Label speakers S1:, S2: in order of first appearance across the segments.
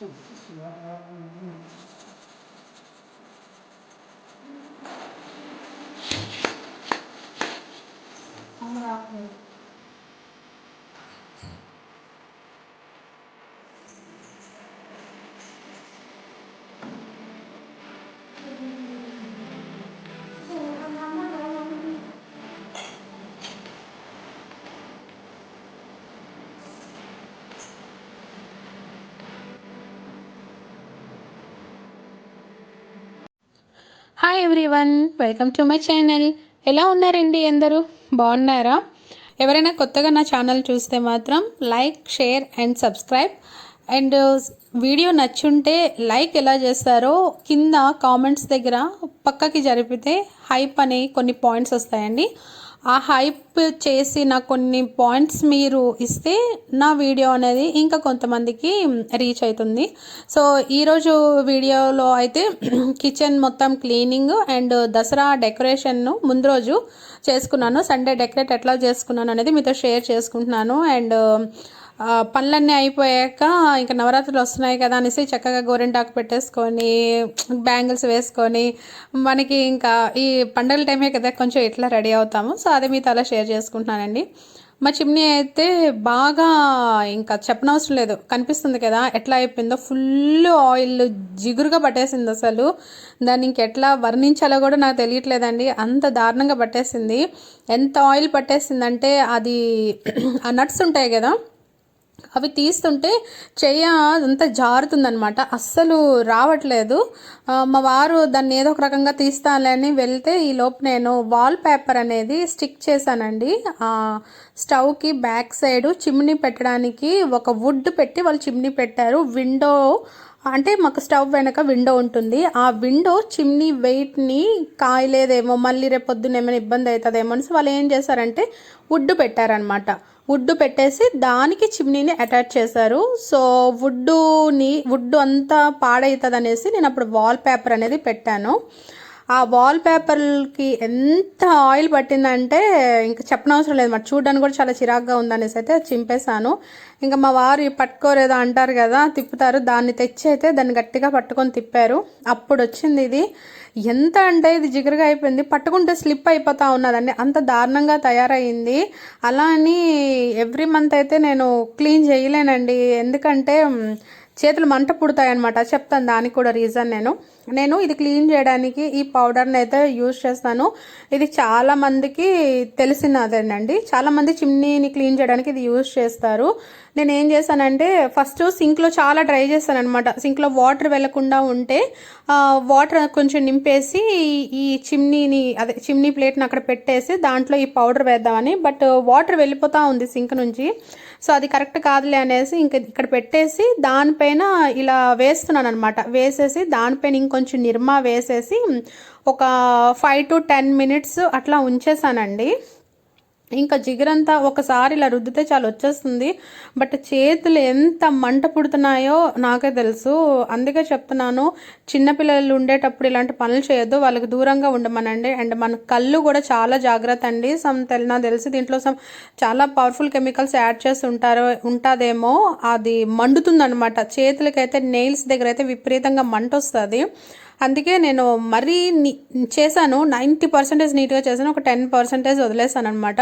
S1: うん。hi everyone welcome to my channel ఎలా ఉన్నారండి అందరూ? బాగున్నారా? ఎవరైనా కొత్తగా నా ఛానల్ చూస్తే మాత్రం like share and subscribe and video నచ్చుంటే like ఎలా చేస్తారో కింద కామెంట్స్ దగ్గర పక్కకి జరిపితే హైప్ అనే కొన్ని పాయింట్స్ వస్తాయండి. ఆ హైప్ చేసి నా కొన్ని పాయింట్స్ మీరు ఇస్తే నా వీడియో అనేది ఇంకా కొంతమందికి రీచ్ అవుతుంది. సో ఈరోజు వీడియోలో అయితే కిచెన్ మొత్తం క్లీనింగ్ అండ్ దసరా డెకరేషన్ను ముందు రోజు చేసుకున్నాను. సండే డెకరేట్ ఎట్లా చేసుకున్నాను అనేది మీతో షేర్ చేసుకుంటున్నాను. అండ్ పనులన్నీ అయిపోయాక ఇంకా నవరాత్రులు వస్తున్నాయి కదా అనేసి చక్కగా గోరింటాకు పెట్టేసుకొని బ్యాంగిల్స్ వేసుకొని మనకి ఇంకా ఈ పండగల టైమే కదా కొంచెం ఇట్లా రెడీ అవుతాము. సో అది మీతో అలా షేర్ చేసుకుంటున్నానండి. మా చిమ్నీ అయితే బాగా ఇంకా చెప్పనవసరం లేదు. కనిపిస్తుంది కదా ఎట్లా అయిపోయిందో. ఫుల్ ఆయిల్ జిగురుగా పట్టేసింది అసలు. దాన్ని ఇంకెట్లా వర్ణించాలో కూడా నాకు తెలియట్లేదండి. అంత దారుణంగా పట్టేసింది. ఎంత ఆయిల్ పట్టేసిందంటే అది ఆ నట్స్ ఉంటాయి కదా అవి తీస్తుంటే చెయ్య అంతా జారుతుందనమాట అస్సలు రావట్లేదు. మా వారు దాన్ని ఏదో ఒక రకంగా తీస్తానని వెళ్తే ఈ లోపు నేను వాల్ పేపర్ అనేది స్టిక్ చేశానండి. స్టవ్కి బ్యాక్ సైడ్ చిమ్నీ పెట్టడానికి ఒక వుడ్ పెట్టి వాళ్ళు చిమ్నీ పెట్టారు. విండో అంటే మాకు స్టవ్ వెనక విండో ఉంటుంది. ఆ విండో చిమ్నీ వెయిట్ని కాయలేదేమో మళ్ళీ రేపొద్దున ఏమైనా ఇబ్బంది అవుతుందేమో అని వాళ్ళు ఏం చేశారంటే వుడ్ పెట్టారనమాట వుడ్ పెట్టేసి దానికి చిమ్నీని అటాచ్ చేశారు. సో వుడ్డుని వుడ్ అంతా పాడవుతుంది అనేసి నేను అప్పుడు వాల్ పేపర్ అనేది పెట్టాను. ఆ వాల్ పేపర్కి ఎంత ఆయిల్ పట్టిందంటే ఇంకా చెప్పనవసరం లేదు. మరి చూడడానికి కూడా చాలా చిరాగ్గా ఉందనేసి అయితే చింపేశాను. ఇంకా మా వారు పట్టుకోరేదో అంటారు కదా తిప్పుతారు. దాన్ని తెచ్చి అయితే దాన్ని గట్టిగా పట్టుకొని తిప్పారు. అప్పుడు వచ్చింది ఇది. ఎంత అంటే ఇది జిగురుగా అయిపోయింది. పట్టుకుంటే స్లిప్ అయిపోతా ఉన్నదండి. అంత దారుణంగా తయారైంది అలా అని ఎవ్రీ మంత్ అయితే నేను క్లీన్ చేయలేనండి. ఎందుకంటే చేతులు మంట పుడతాయన్నమాట. చెప్తాను దానికి కూడా రీజన్ నేను. నేను ఇది క్లీన్ చేయడానికి ఈ పౌడర్ని అయితే యూజ్ చేస్తాను. ఇది చాలామందికి తెలిసినదేనండి. చాలామంది చిమ్నీని క్లీన్ చేయడానికి ఇది యూజ్ చేస్తారు. నేను ఏం చేశానంటే ఫస్ట్ సింక్లో చాలా డ్రై చేశాను అనమాట సింక్లో వాటర్ వెళ్ళకుండా ఉంటే వాటర్ కొంచెం నింపేసి ఈ చిమ్నీని అదే చిమ్నీ ప్లేట్ని అక్కడ పెట్టేసి దాంట్లో ఈ పౌడర్ వేద్దామని బట్ వాటర్ వెళ్ళిపోతూ ఉంది సింక్ నుంచి. సో అది కరెక్ట్ కాదులే అనేసి ఇంక ఇక్కడ పెట్టేసి దానిపైన ఇలా వేస్తున్నాను అనమాట వేసేసి దానిపైన ఇంకొంచెం నిర్మా వేసేసి ఒక ఫైవ్ టు టెన్ మినిట్స్ అట్లా ఉంచేసానండి ఇంకా జిగురంతా ఒకసారి ఇలా రుద్దితే చాలా వచ్చేస్తుంది. బట్ చేతులు ఎంత మంట పుడుతున్నాయో నాకే తెలుసు. అందుకే చెప్తున్నాను చిన్నపిల్లలు ఉండేటప్పుడు ఇలాంటి పనులు చేయొద్దు. వాళ్ళకి దూరంగా ఉండమనండి. అండ్ మన కళ్ళు కూడా చాలా జాగ్రత్త అండి. సమ్ నాకు తెలిసి దీంట్లో సమ్ చాలా పవర్ఫుల్ కెమికల్స్ యాడ్ చేసి ఉంటారు ఉంటుందేమో అది మండుతుందనమాట చేతులకైతే నెయిల్స్ దగ్గర అయితే విపరీతంగా మంట వస్తుంది. అందుకే నేను మరీ చేశాను. నైంటీ పర్సెంటేజ్ నీట్గా చేశాను. ఒక టెన్ పర్సెంటేజ్ వదిలేసాను అనమాట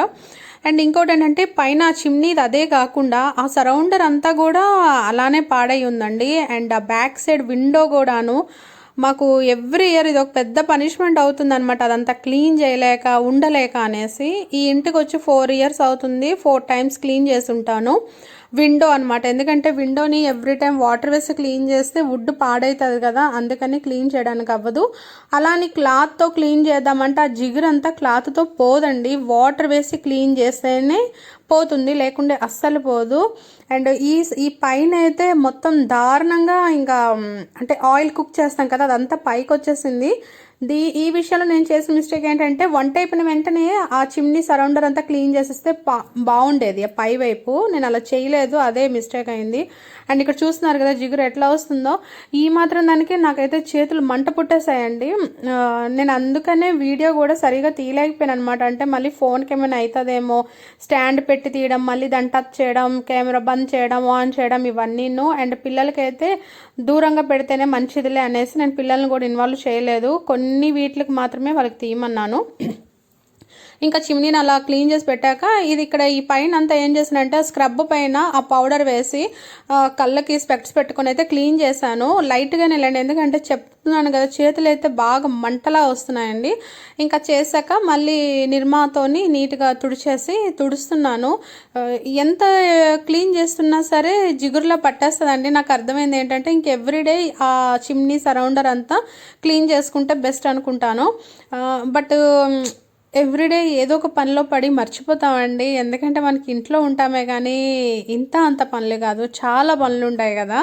S1: అండ్ ఇంకోటి ఏంటంటే పైన చిమ్నీది అదే కాకుండా ఆ సరౌండర్ అంతా కూడా అలానే పాడై ఉందండి. అండ్ ఆ బ్యాక్ సైడ్ విండో కూడాను మాకు ఎవ్రీ ఇయర్ ఇది ఒక పెద్ద పనిష్మెంట్ అవుతుందనమాట అదంతా క్లీన్ చేయలేక ఉండలేక అనేసి ఈ ఇంటికి వచ్చి ఫోర్ ఇయర్స్ అవుతుంది. ఫోర్ టైమ్స్ క్లీన్ చేసి ఉంటాను విండో అనమాట ఎందుకంటే విండోని ఎవ్రీ టైం వాటర్ వేసి క్లీన్ చేస్తే వుడ్ పాడవుతుంది కదా అందుకని క్లీన్ చేయడానికి అవ్వదు. అలానే క్లాత్తో క్లీన్ చేద్దామంటే ఆ జిగురంతా క్లాత్తో పోదండి. వాటర్ వేసి క్లీన్ చేస్తేనే పోతుంది లేకుంటే అస్సలు పోదు. అండ్ ఈ ఈ పైన అయితే మొత్తం దారుణంగా ఇంకా అంటే ఆయిల్ కుక్ చేస్తాం కదా అదంతా పైకి వచ్చేసింది దీ ఈ విషయంలో నేను చేసిన మిస్టేక్ ఏంటంటే వంట అయిపోయిన వెంటనే ఆ చిమ్నీ సరౌండర్ అంతా క్లీన్ చేసేస్తే బా బాగుండేది. ఆ పై వైపు నేను అలా చేయలేదు అదే మిస్టేక్ అయింది. అండ్ ఇక్కడ చూస్తున్నారు కదా జిగురు ఎట్లా వస్తుందో. ఈ మాత్రం దానికి నాకైతే చేతులు మంట పుట్టేసాయండి నేను అందుకనే వీడియో కూడా సరిగా తీయలేకపోయాను అనమాట అంటే మళ్ళీ ఫోన్కి ఏమైనా అవుతుందేమో స్టాండ్ పెట్టి తీయడం మళ్ళీ దాన్ని టచ్ చేయడం కెమెరా బంద్ చేయడం ఆన్ చేయడం ఇవన్నీను. అండ్ పిల్లలకైతే దూరంగా పెడితేనే మంచిదిలే అనేసి నేను పిల్లల్ని కూడా ఇన్వాల్వ్ చేయలేదు. కొన్ని వీటికి మాత్రమే వాళ్ళకి తీయమన్నాను. ఇంకా చిమ్నీని అలా క్లీన్ చేసి పెట్టాక ఇది ఇక్కడ ఈ పైన అంతా ఏం చేసానంటే స్క్రబ్ పైన ఆ పౌడర్ వేసి కళ్ళకి స్పెక్ట్స్ పెట్టుకొని అయితే క్లీన్ చేశాను. లైట్గానే వెళ్ళండి. ఎందుకంటే చెప్తున్నాను కదా చేతులు అయితే బాగా మంటలా వస్తున్నాయండి. ఇంకా చేశాక మళ్ళీ నిర్మాతోని నీట్గా తుడిచేసి తుడుస్తున్నాను. ఎంత క్లీన్ చేస్తున్నా సరే జిగురులో పట్టేస్తుందండి. నాకు అర్థమైంది ఏంటంటే ఇంక ఎవ్రీడే ఆ చిమ్నీ సరౌండర్ అంతా క్లీన్ చేసుకుంటే బెస్ట్ అనుకుంటాను. బట్ ఎవ్రీడే ఏదో ఒక పనిలో పడి మర్చిపోతామండి. ఎందుకంటే మనకి ఇంట్లో ఉంటామే కానీ ఇంత అంత పనులు కాదు. చాలా పనులు ఉంటాయి కదా.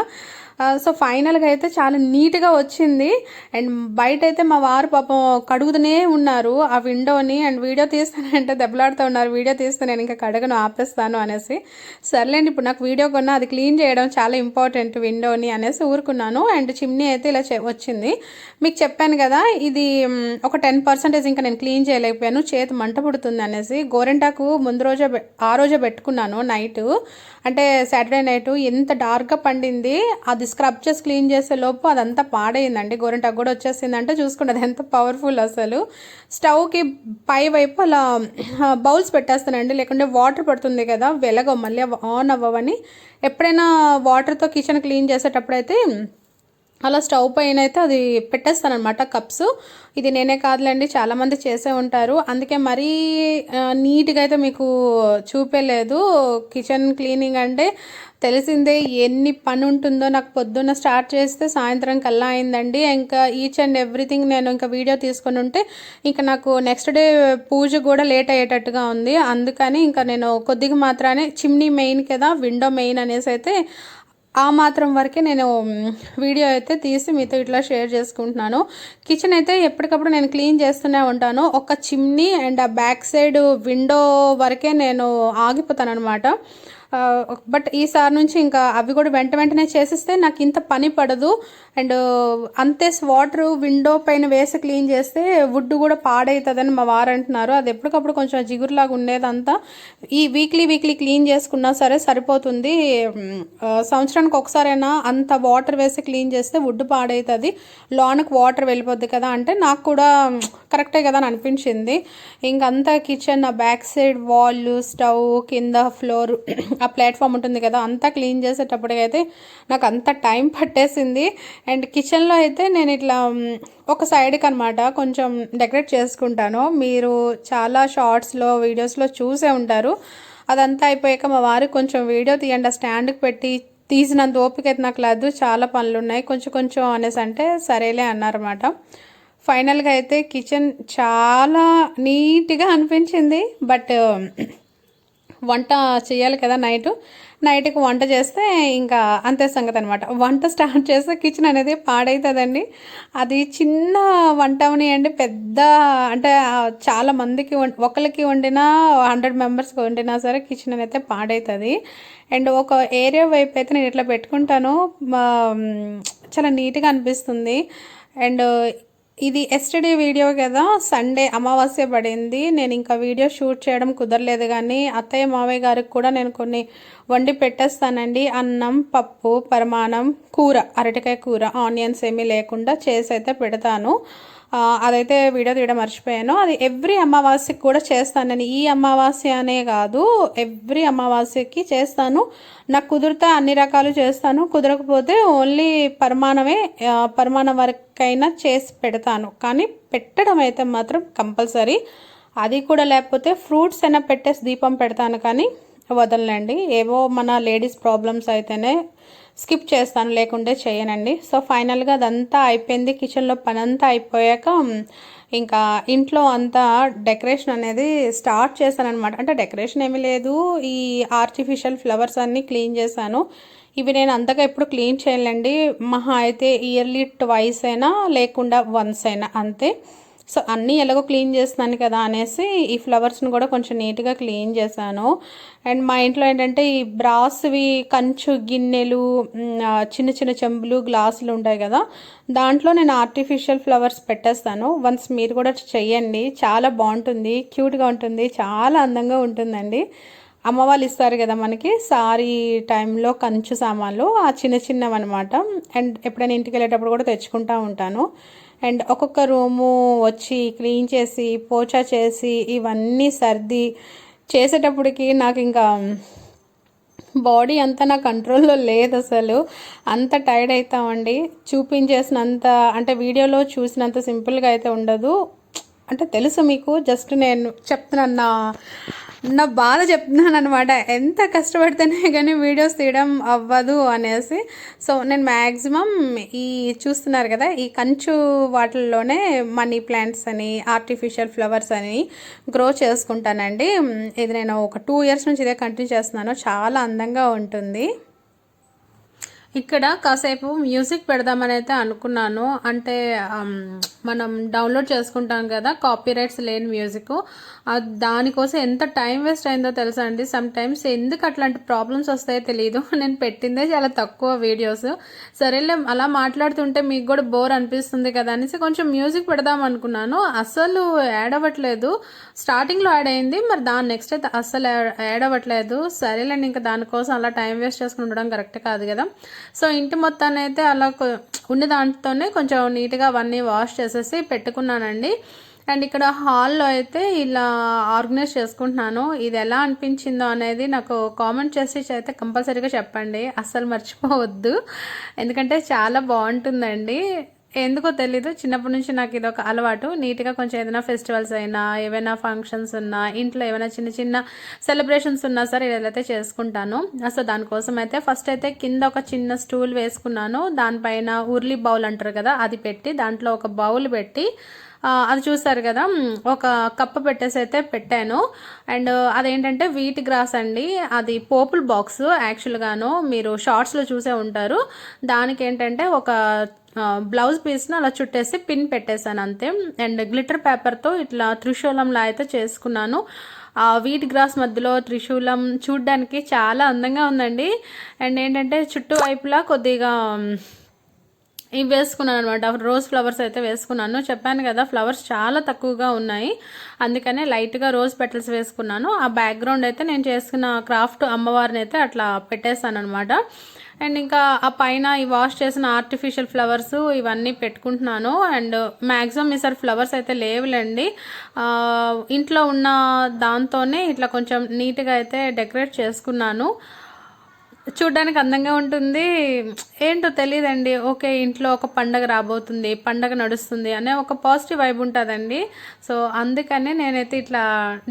S1: సో ఫైనల్గా అయితే చాలా నీట్గా వచ్చింది. అండ్ బయట అయితే మా వారు పాపం కడుగుతూనే ఉన్నారు. ఆ విండోని అండ్ వీడియో తీస్తానంటే దెబ్బలాడుతూ ఉన్నారు. వీడియో తీస్తే నేను ఇంకా కడగను ఆపేస్తాను అనేసి. సర్లేండి ఇప్పుడు నాకు వీడియో కొన్నా అది క్లీన్ చేయడం చాలా ఇంపార్టెంట్ విండోని అనేసి ఊరుకున్నాను. అండ్ చిమ్నీ అయితే ఇలా వచ్చింది. మీకు చెప్పాను కదా ఇది ఒక టెన్ పర్సెంటేజ్ ఇంకా నేను క్లీన్ చేయలేకపోయాను. చేతి మంట పుడుతుంది అనేసి. గోరెంటాకు ముందు రోజే ఆ రోజే పెట్టుకున్నాను నైట్. అంటే సాటర్డే నైట్ ఎంత డార్క్గా పండింది అది స్క్రబ్ చేసి క్లీన్ చేసే లోపు అదంతా పాడైందండి. గోరింటాకు కూడా వచ్చేసిందంటే చూసుకుంటే అది ఎంత పవర్ఫుల్ అసలు. స్టవ్కి పై వైపు అలా బౌల్స్ పెట్టేస్తానండి. లేకుంటే వాటర్ పడుతుంది కదా వెలగవు. మళ్ళీ అవి ఆన్ అవ్వవని. ఎప్పుడైనా వాటర్తో కిచెన్ క్లీన్ చేసేటప్పుడైతే అలా స్టవ్ పైన అయితే అది పెట్టేస్తాను అనమాట కప్స్. ఇది నేనే కాదులేండి చాలామంది చేసే ఉంటారు. అందుకే మరీ నీట్గా అయితే మీకు చూపేలేదు కిచెన్ క్లీనింగ్ అంటే తెలిసిందే ఎన్ని పని ఉంటుందో. నాకు పొద్దున్న స్టార్ట్ చేస్తే సాయంత్రం కల్లా అయిందండి. ఇంకా ఈచ్ అండ్ ఎవ్రీథింగ్ నేను ఇంకా వీడియో తీసుకొని ఉంటే ఇంకా నాకు నెక్స్ట్ డే పూజ కూడా లేట్ అయ్యేటట్టుగా ఉంది. అందుకని ఇంకా నేను కొద్దిగా మాత్రానే చిమ్నీ మెయిన్ కదా విండో మెయిన్ అనేసి అయితే ఆ మాత్రం వరకే నేను వీడియో అయితే తీసి మీతో ఇట్లా షేర్ చేసుకుంటున్నాను. కిచెన్ అయితే ఎప్పటికప్పుడు నేను క్లీన్ చేస్తూనే ఉంటాను. ఒక చిమ్నీ అండ్ ఆ బ్యాక్ సైడ్ విండో వరకే నేను ఆగిపోతాను అనమాట బట్ ఈసారి నుంచి ఇంకా అవి కూడా వెంట వెంటనే చేసిస్తే నాకు ఇంత పని పడదు. అండ్ అంతే వాటర్ విండో పైన వేసి క్లీన్ చేస్తే వుడ్ కూడా పాడవుతుందని మా వారు అంటున్నారు. అది ఎప్పటికప్పుడు కొంచెం జిగురులాగా ఉండేదంతా. ఈ వీక్లీ వీక్లీ క్లీన్ చేసుకున్నా సరే సరిపోతుంది. సంవత్సరానికి ఒకసారైనా అంత వాటర్ వేసి క్లీన్ చేస్తే వుడ్ పాడవుతుంది లోనకు వాటర్ వెళ్ళిపోద్ది కదా అంటే నాకు కూడా కరెక్టే కదా అని అనిపించింది. ఇంకంతా కిచెన్ ఆ బ్యాక్ సైడ్ వాల్ స్టవ్ కింద ఫ్లోర్ ఆ ప్లాట్ఫామ్ ఉంటుంది కదా అంతా క్లీన్ చేసేటప్పటికైతే నాకు అంత టైం పట్టేసింది. అండ్ కిచెన్లో అయితే నేను ఇట్లా ఒక సైడ్కి అనమాట కొంచెం డెకరేట్ చేసుకుంటాను. మీరు చాలా షార్ట్స్లో వీడియోస్లో చూసే ఉంటారు. అదంతా అయిపోయాక మా వారు కొంచెం వీడియో తీయండి ఆ స్టాండ్కి పెట్టి తీసినంత ఓపిక అయితే నాకు లేదు. చాలా పనులు ఉన్నాయి. కొంచెం కొంచెం అనేసి అంటే సరేలే అన్నారన్నమాట. ఫైనల్గా అయితే కిచెన్ చాలా నీట్గా అనిపించింది. బట్ వంట చేయాలి కదా నైట్. నైట్కి వంట చేస్తే ఇంకా అంతే సంగతి అనమాట వంట స్టార్ట్ చేస్తే కిచెన్ అనేది పాడవుతుందండి అది చిన్న వంట అండి పెద్ద అంటే చాలా మందికి వం- ఒకరికి వండినా హండ్రెడ్ మెంబర్స్కి వండినా సరే కిచెన్ అనేది పాడవుతుంది అండ్ ఒక ఏరియా వైపు అయితే నేను ఇట్లా పెట్టుకుంటాను. చాలా నీట్గా అనిపిస్తుంది. అండ్ ఇది ఎస్టర్డే వీడియో కదా. సండే అమావాస్య పడింది. నేను ఇంకా వీడియో షూట్ చేయడం కుదరలేదు కానీ అత్తయ్య మావయ్య గారికి కూడా నేను కొన్ని వండి పెట్టేస్తానండి. అన్నం పప్పు పరమాణం కూర అరటికాయ కూర ఆనియన్స్ ఏమీ లేకుండా చేసి అయితే పెడతాను. అదైతే వీడియో తీయడం మర్చిపోయాను. అది ఎవ్రీ అమావాస్యకి కూడా చేస్తాను నేను. ఈ అమావాస్య అనే కాదు ఎవ్రీ అమావాస్యకి చేస్తాను. నాకు కుదిరితే అన్ని రకాలు చేస్తాను. కుదరకపోతే ఓన్లీ పరిమాణమే ఆ, పరిమాణం వరకైనా చేసి పెడతాను. కానీ పెట్టడం అయితే మాత్రం కంపల్సరీ. అది కూడా లేకపోతే ఫ్రూట్స్ అయినా పెట్టేసి దీపం పెడతాను కానీ వదలండి ఏవో మన లేడీస్ ప్రాబ్లమ్స్ అయితేనే స్కిప్ చేస్తాను లేకుంటే చేయనండి. సో ఫైనల్గా అదంతా అయిపోయింది. కిచెన్లో పని అంతా అయిపోయాక ఇంకా ఇంట్లో అంతా డెకరేషన్ అనేది స్టార్ట్ చేశాను అనమాట అంటే డెకరేషన్ ఏమీ లేదు ఈ ఆర్టిఫిషియల్ ఫ్లవర్స్ అన్నీ క్లీన్ చేశాను. ఇవి నేను అంతగా ఎప్పుడు క్లీన్ చేయలేండి మహా అయితే ఇయర్లీ ట్వైస్ అయినా లేకుండా వన్స్ అయినా అంతే. సో అన్నీ ఎలాగో క్లీన్ చేస్తున్నాను కదా అనేసి ఈ ఫ్లవర్స్ని కూడా కొంచెం నీట్గా క్లీన్ చేశాను. అండ్ మా ఇంట్లో ఏంటంటే ఈ బ్రాస్వి కంచు గిన్నెలు చిన్న చిన్న చెంబులు గ్లాసులు ఉంటాయి కదా దాంట్లో నేను ఆర్టిఫిషియల్ ఫ్లవర్స్ పెట్టేస్తాను. వన్స్ మీరు కూడా చెయ్యండి. చాలా బాగుంటుంది క్యూట్గా ఉంటుంది చాలా అందంగా ఉంటుందండి. అమ్మ వాళ్ళు ఇస్తారు కదా మనకి సారీ టైంలో కంచు సామాన్లు ఆ చిన్న చిన్నవి అనమాట అండ్ ఎప్పుడైనా ఇంటికి వెళ్ళేటప్పుడు కూడా తెచ్చుకుంటూ ఉంటాను. అండ్ ఒక్కొక్క రూము వచ్చి క్లీన్ చేసి పోచా చేసి ఇవన్నీ సర్ది చేసేటప్పటికి నాకు ఇంకా బాడీ అంతా నా కంట్రోల్లో లేదు అసలు. అంత టైర్డ్ అవుతామండి చూపించేసినంత అంటే వీడియోలో చూసినంత సింపుల్గా అయితే ఉండదు. అంటే తెలుసు మీకు జస్ట్ నేను చెప్తున్నాను నా నా బాధ చెప్తున్నాను అనమాట ఎంత కష్టపడితేనే కానీ వీడియోస్ తీయడం అవ్వదు అనేసి. సో నేను మ్యాక్సిమం ఈ చూస్తున్నారు కదా ఈ కంచు వాటిల్లోనే మనీ ప్లాంట్స్ అని ఆర్టిఫిషియల్ ఫ్లవర్స్ అని గ్రో చేసుకుంటానండి. ఇది నేను ఒక టూ ఇయర్స్ నుంచి ఇదే కంటిన్యూ చేస్తున్నాను. చాలా అందంగా ఉంటుంది. ఇక్కడ కాసేపు మ్యూజిక్ పెడదామని అయితే అనుకున్నాను. అంటే మనం డౌన్లోడ్ చేసుకుంటాం కదా కాపీ రైట్స్ లేని మ్యూజిక్. దానికోసం ఎంత టైం వేస్ట్ అయిందో తెలుసా అండి? సమ్ టైమ్స్ ఎందుకు అట్లాంటి ప్రాబ్లమ్స్ వస్తాయో తెలియదు నేను పెట్టిందే చాలా తక్కువ వీడియోస్. సరేలే అలా మాట్లాడుతుంటే మీకు కూడా బోర్ అనిపిస్తుంది కదా అనేసి కొంచెం మ్యూజిక్ పెడదాం అనుకున్నాను. అసలు యాడ్ అవ్వట్లేదు. స్టార్టింగ్లో యాడ్ అయింది. మరి దాని నెక్స్ట్ అయితే అస్సలు యాడ్ అవ్వట్లేదు. సరేలేండి ఇంకా దానికోసం అలా టైం వేస్ట్ చేసుకుని ఉండడం కరెక్ట్ కాదు కదా. సో ఇంటి మొత్తాన్ని అయితే అలా ఉన్న దాంట్తోనే కొంచెం నీట్గా అవన్నీ వాష్ చేసేసి పెట్టుకున్నానండి. అండ్ ఇక్కడ హాల్లో అయితే ఇలా ఆర్గనైజ్ చేసుకుంటున్నాను. ఇది ఎలా అనిపించిందో అనేది నాకు కామెంట్ చేసి అయితే కంపల్సరీగా చెప్పండి. అస్సలు మర్చిపోవద్దు. ఎందుకంటే చాలా బాగుంటుందండి. ఎందుకో తెలీదు. చిన్నప్పటి నుంచి నాకు ఇది ఒక అలవాటు. నీట్గా కొంచెం ఏదైనా ఫెస్టివల్స్ అయినా ఏవైనా ఫంక్షన్స్ ఉన్నా ఇంట్లో ఏమైనా చిన్న చిన్న సెలబ్రేషన్స్ ఉన్నా సరే ఇదైతే చేసుకుంటాను. అసలు దానికోసం అయితే ఫస్ట్ అయితే కింద ఒక చిన్న స్టూల్ వేసుకున్నాను. దానిపైన ఉర్లీ బౌల్ అంటారు కదా అది పెట్టి దాంట్లో ఒక బౌల్ పెట్టి అది చూసారు కదా ఒక కప్పు పెట్టేసి అయితే పెట్టాను. అండ్ అదేంటంటే వీట్ గ్రాస్ అండి. అది పోపుల్ బాక్స్ యాక్చువల్గాను మీరు షార్ట్స్లో చూసే ఉంటారు. దానికి ఏంటంటే ఒక బ్లౌజ్ పీస్ను అలా చుట్టేసి పిన్ పెట్టేశాను అంతే. అండ్ గ్లిటర్ పేపర్తో ఇట్లా త్రిశూలంలా అయితే చేసుకున్నాను. ఆ వీట్ గ్రాస్ మధ్యలో త్రిశూలం చూడ్డానికి చాలా అందంగా ఉందండి. అండ్ ఏంటంటే చుట్టూ వైపులా కొద్దిగా ఇవి వేసుకున్నాను అనమాట రోజ్ ఫ్లవర్స్ అయితే వేసుకున్నాను. చెప్పాను కదా ఫ్లవర్స్ చాలా తక్కువగా ఉన్నాయి. అందుకనే లైట్గా రోజ్ పెటల్స్ వేసుకున్నాను. ఆ బ్యాక్గ్రౌండ్ అయితే నేను చేసుకున్న క్రాఫ్ట్ అమ్మవారిని అయితే అట్లా పెట్టేశాను అనమాట అండ్ ఇంకా ఆ పైన ఈ వాష్ చేసిన ఆర్టిఫిషియల్ ఫ్లవర్స్ ఇవన్నీ పెట్టుకుంటున్నాను. అండ్ మ్యాక్సిమం ఈసారి ఫ్లవర్స్ అయితే లేవులేండి. ఇంట్లో ఉన్న దాంతోనే ఇట్లా కొంచెం నీట్గా అయితే డెకరేట్ చేసుకున్నాను. చూడ్డానికి అందంగా ఉంటుంది. ఏంటో తెలియదండి ఓకే ఇంట్లో ఒక పండగ రాబోతుంది పండగ నడుస్తుంది అనే ఒక పాజిటివ్ వైబ్ ఉంటుందండి. సో అందుకనే నేనైతే ఇట్లా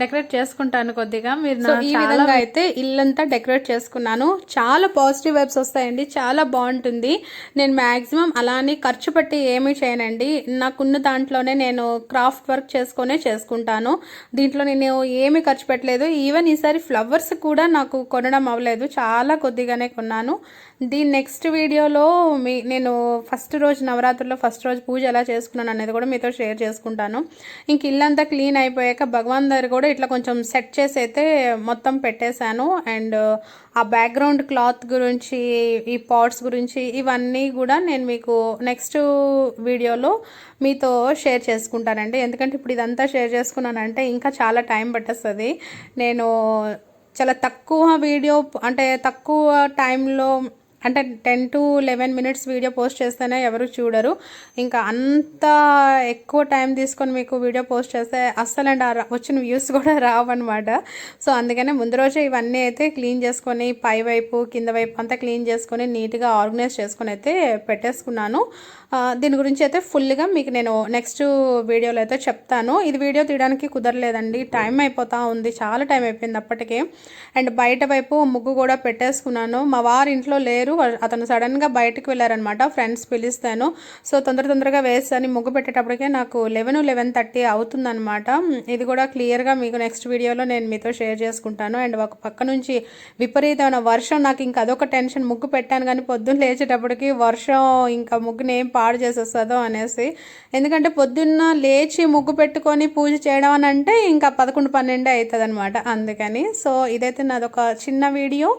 S1: డెకరేట్ చేసుకుంటాను కొద్దిగా. మీరు ఈ విధంగా అయితే ఇల్లంతా డెకరేట్ చేసుకున్నాను. చాలా పాజిటివ్ వైబ్స్ వస్తాయండి. చాలా బాగుంటుంది. నేను మ్యాక్సిమం అలానే ఖర్చు పెట్టి ఏమీ చేయనండి. నాకున్న దాంట్లోనే నేను క్రాఫ్ట్ వర్క్ చేసుకునే చేసుకుంటాను. దీంట్లో నేను ఏమీ ఖర్చు పెట్టలేదు. ఈవెన్ ఈసారి ఫ్లవర్స్ కూడా నాకు కొనడం అవ్వలేదు. చాలా కొద్ది కొద్దిగానే కొన్నాను. దీని నెక్స్ట్ వీడియోలో మీ నేను ఫస్ట్ రోజు నవరాత్రుల్లో ఫస్ట్ రోజు పూజ ఎలా చేసుకున్నాను అనేది కూడా మీతో షేర్ చేసుకుంటాను. ఇంక ఇల్లంతా క్లీన్ అయిపోయాక భగవాన్ దగ్గర కూడా ఇట్లా కొంచెం సెట్ చేసి అయితే మొత్తం పెట్టేశాను. అండ్ ఆ బ్యాక్గ్రౌండ్ క్లాత్ గురించి ఈ పాట్స్ గురించి ఇవన్నీ కూడా నేను మీకు నెక్స్ట్ వీడియోలో మీతో షేర్ చేసుకుంటానండి. ఎందుకంటే ఇప్పుడు ఇదంతా షేర్ చేసుకున్నానంటే ఇంకా చాలా టైం పట్టేస్తుంది. నేను చాలా తక్కువ వీడియో అంటే తక్కువ టైంలో అంటే ten to eleven minutes video post చేస్తేనే ఎవరు చూడరు. ఇంకా అంత ఎక్కువ టైం తీసుకొని మీకు వీడియో పోస్ట్ చేస్తే అస్సలు అండి వచ్చిన వ్యూస్ కూడా రావన్నమాట. సో అందుకనే ముందు రోజే ఇవన్నీ అయితే క్లీన్ చేసుకొని పై వైపు కింద వైపు అంతా క్లీన్ చేసుకొని నీట్గా ఆర్గనైజ్ చేసుకొని అయితే పెట్టేసుకున్నాను. దీని గురించి అయితే ఫుల్గా మీకు నేను నెక్స్ట్ వీడియోలో అయితే చెప్తాను. ఇది వీడియో తీయడానికి కుదరలేదండి. టైం అయిపోతూ ఉంది. చాలా టైం అయిపోయింది అప్పటికే. అండ్ బయట వైపు ముగ్గు కూడా పెట్టేసుకున్నాను. మా వారు ఇంట్లో లేరు. వా- అతను సడన్గా బయటకు వెళ్ళారనమాట ఫ్రెండ్స్ పిలిస్తాను. సో తొందర తొందరగా వేస్తాను. ముగ్గు పెట్టేటప్పటికే నాకు లెవెన్ లెవెన్ థర్టీ అవుతుందనమాట ఇది కూడా క్లియర్గా మీకు నెక్స్ట్ వీడియోలో నేను మీతో షేర్ చేసుకుంటాను. అండ్ ఒక పక్క నుంచి విపరీతమైన వర్షం. నాకు ఇంకా అదొక టెన్షన్ ముగ్గు పెట్టాను కానీ పొద్దున్న లేచేటప్పటికి వర్షం ఇంకా ముగ్గుని ఏం పాడు చేసేస్తుందో అనేసి. ఎందుకంటే పొద్దున్న లేచి ముగ్గు పెట్టుకొని పూజ చేయడం అని అంటే ఇంకా పదకొండు పన్నెండే అవుతుంది అనమాట అందుకని సో ఇదైతే నాదొక చిన్న video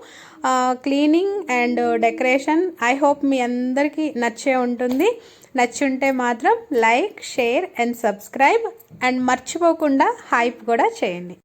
S1: cleaning and decoration. I hope మీ అందరికీ నచ్చే ఉంటుంది. నచ్చుంటే మాత్రం like share and subscribe. And మర్చిపోకుండా హైప్ కూడా చేయండి.